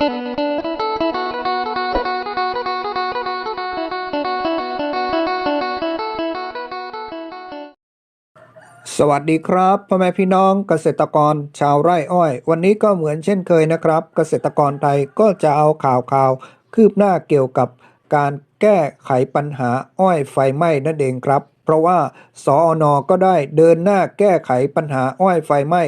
สวัสดีครับพ่อแม่พี่น้องเกษตรกรชาวไร่อ้อย วันนี้ก็เหมือนเช่นเคยนะครับ เกษตรกรไทยก็จะเอาข่าวข่าวคืบหน้าเกี่ยวกับการแก้ไขปัญหาอ้อยไฟไหม้นั่นเองครับ เพราะว่าสออนก็ได้เดินหน้าแก้ไขปัญหาอ้อยไฟไหม้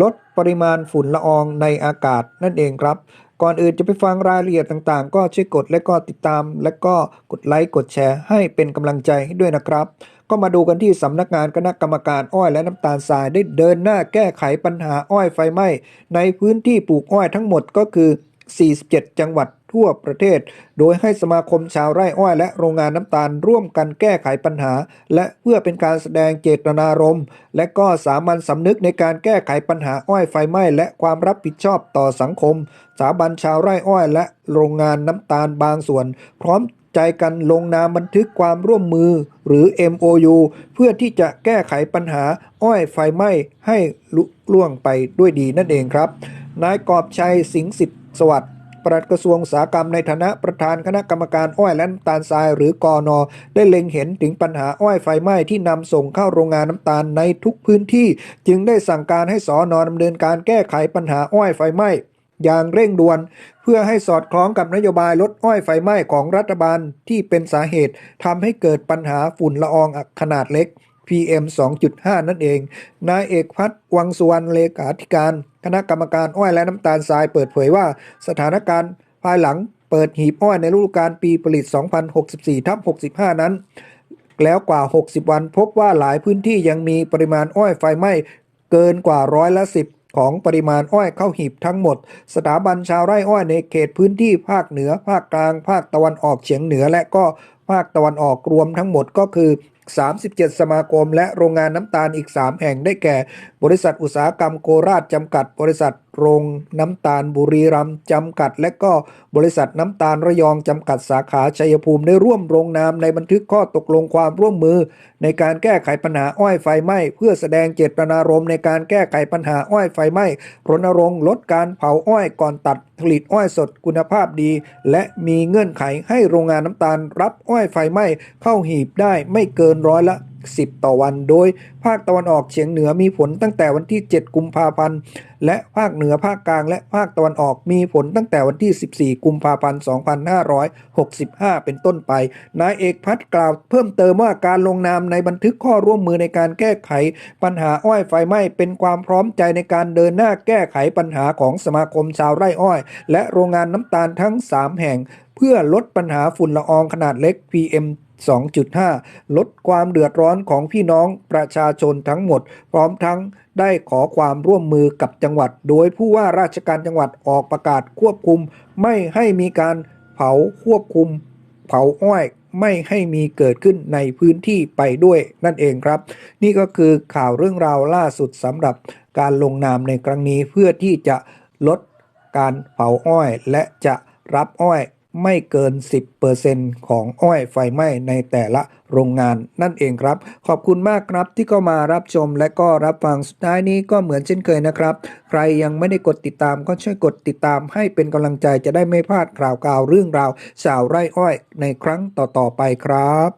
ลด ปริมาณฝุ่นละอองในอากาศนั่นเองครับ ก่อนอื่นจะไปฟังรายละเอียดต่างๆ ก็ช่วยกดและก็ติดตาม และก็กดไลค์กดแชร์ให้เป็นกำลังใจให้ด้วยนะครับก็มาดูกันที่สำนักงานคณะกรรมการอ้อยและน้ำตาลทรายได้เดินหน้าแก้ไขปัญหาอ้อยไฟไหม้ในพื้นที่ปลูกอ้อยทั้งหมดก็คือ 47 จังหวัดทั่วประเทศ โดยให้สมาคมชาวไร่อ้อยและโรงงานน้ำตาลร่วมกันแก้ไขปัญหา และเพื่อเป็นการแสดงเจตนารมณ์ และก็สามัญสำนึกในการแก้ไขปัญหาอ้อยไฟไหม้และความรับผิดชอบต่อสังคม สถาบันชาวไร่อ้อยและโรงงานน้ำตาลบางส่วน พร้อมใจกันลงนามบันทึกความร่วมมือหรือ MOU เพื่อที่จะแก้ไขปัญหาอ้อยไฟไหม้ให้ลุล่วงไปด้วยดีนั่นเองครับ นายกอบชัยสิงห์สิทธิ สวัสดิ์ปลัดกระทรวงอุตสาหกรรมในฐานะประธานคณะกรรมการอ้อยและน้ำตาลทรายหรือกอนอได้เล็งเห็นถึงปัญหาอ้อยไฟไหม้ที่นำส่งเข้าโรงงานน้ำตาลในทุกพื้นที่ จึงได้สั่งการให้สอนอดำเนินการแก้ไขปัญหาอ้อยไฟไหม้อย่างเร่งด่วน เพื่อให้สอดคล้องกับนโยบายลดอ้อยไฟไหม้ของรัฐบาลที่เป็นสาเหตุทำให้เกิดปัญหาฝุ่นละอองขนาดเล็ก PM 2.5 นั่นเอง นายเอกพัฒน์วังสุวรรณเลขาธิการ คณะกรรมการอ้อยและน้ำตาลทรายเปิดเผยว่า สถานการณ์ภายหลังเปิดหีบอ้อยในฤดูกาลปีผลิต 2064ทับ65 นั้น แล้วกว่า 60 วันพบว่าหลายพื้นที่ยังมีปริมาณอ้อยไฟไหม้เกินกว่าร้อยละ 10 ของปริมาณอ้อยเข้าหีบทั้งหมด สถาบันชาวไร่อ้อยในเขตพื้นที่ภาคเหนือ ภาคกลาง ภาคตะวันออกเฉียงเหนือและก็ภาคตะวันออกรวมทั้งหมดก็คือ 37 สมาคม และโรงงานน้ำตาลอีก 3 แห่งได้แก่ บริษัทอุตสาหกรรมโคราชจำกัด บริษัท โรงน้ำตาลบุรีรัมย์จำกัด และก็บริษัทน้ำตาลระยองจำกัดสาขาชัยภูมิได้ร่วมลงนามในบันทึกข้อตกลงความร่วมมือ ในการแก้ไขปัญหาอ้อยไฟไหม้เพื่อแสดงเจตนารมณ์ในการแก้ไขปัญหาอ้อยไฟไหม้รณรงค์ลดการเผาอ้อยก่อนตัดผลิตอ้อยสดคุณภาพดี และมีเงื่อนไขให้โรงงานน้ำตาลรับอ้อยไฟไหม้เข้าหีบได้ไม่เกินร้อยละ 10ต่อวัน โดยภาคตะวันออกเฉียงเหนือมีผลตั้งแต่วันที่ 7 กุมภาพันธ์ และภาคเหนือภาคกลาง และภาคตะวันออกมีผลตั้งแต่วันที่ 14 กุมภาพันธ์ 2565 เป็นต้นไป นายเอกพัฒน์กล่าวเพิ่มเติมว่าการลงนามในบันทึกข้อร่วมมือในการแก้ไข ปัญหาอ้อยไฟไหม้เป็นความพร้อมใจในการเดินหน้าแก้ไขปัญหาของสมาคมชาวไร่อ้อย และโรงงานน้ำตาลทั้ง 3 แห่ง เพื่อลดปัญหาฝุ่นละอองขนาดเล็ก PM 2.5 ลดความเดือดร้อนของพี่น้องประชาชนทั้งหมด พร้อมทั้งได้ขอความร่วมมือกับจังหวัด โดยผู้ว่าราชการจังหวัดออกประกาศควบคุม ไม่ให้มีการเผาควบคุม เผาอ้อยไม่ให้มีเกิดขึ้นในพื้นที่ไปด้วยนั่นเองครับ นี่ก็คือข่าวเรื่องราวล่าสุดสำหรับการลงนามในครั้งนี้เพื่อที่จะลดการเผาอ้อยและจะรับอ้อย ไม่เกิน 10%ของอ้อยไฟไหม้ในแต่ละโรงงานนั่นเองครับ ขอบคุณมากครับที่เข้ามารับชมและก็รับฟังสุดท้ายนี้ก็เหมือนเช่นเคยนะครับ ใครยังไม่ได้กดติดตามก็ช่วยกดติดตามให้เป็นกำลังใจจะได้ไม่พลาดข่าวกาวเรื่องราวสาวไร่อ้อยในครั้งต่อๆไปครับ